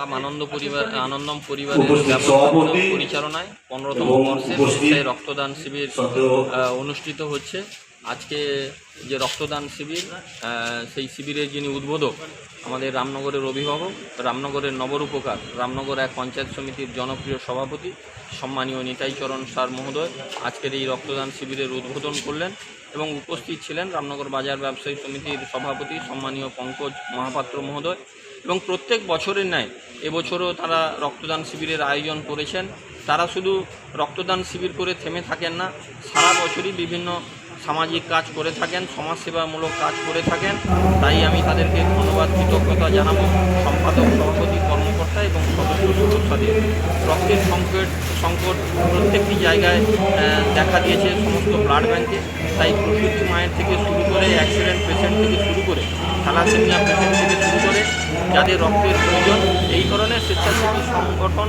Club আনন্দ পরিবার আনন্দম পরিবারের সভাপতি ও পরিচালনায় পনেরোতম বর্ষে রক্তদান শিবির আহ, অনুষ্ঠিত হচ্ছে। আজকে যে রক্তদান শিবির সেই শিবিরের যিনি উদ্বোধক আমাদের রামনগরের অভিভাবক, রামনগরের নবরূপকার রামনগর এক পঞ্চায়েত সমিতির জনপ্রিয় সভাপতি, সম্মানীয় নিতাই চরণ সার মহোদয় আজকের এই রক্তদান শিবিরের উদ্বোধন করলেন এবং উপস্থিত ছিলেন রামনগর বাজার ব্যবসায়ী সমিতির সভাপতি, সম্মানীয় পঙ্কজ মহাপাত্র মহোদয় এবং প্রত্যেক বছরের ন্যায় এবছরও তারা রক্তদান শিবিরের আয়োজন করেছেন। তারা শুধু রক্তদান শিবির করে থেমে থাকেন না, সারা বছরই বিভিন্ন সামাজিক কাজ করে থাকেন, সমাজসেবামূলক কাজ করে থাকেন। তাই আমি তাদেরকে ধন্যবাদ, কৃতজ্ঞতা জানাব। সম্পাদক, সভাপতি, কর্মকর্তা এবং সদস্য সদস্যদের রক্তের সংকট সংকট প্রত্যেকটি জায়গায় দেখা দিয়েছে সমস্ত ব্লাড ব্যাংকে। তাই প্রসূতি মায়ের থেকে শুরু করে অ্যাক্সিডেন্ট পেশেন্ট থেকে শুরু করে থ্যালাসেমিয়া পেশেন্ট থেকে শুরু করে যাদের রক্তের প্রয়োজন, এই ধরনের স্বেচ্ছাসেবী সংগঠন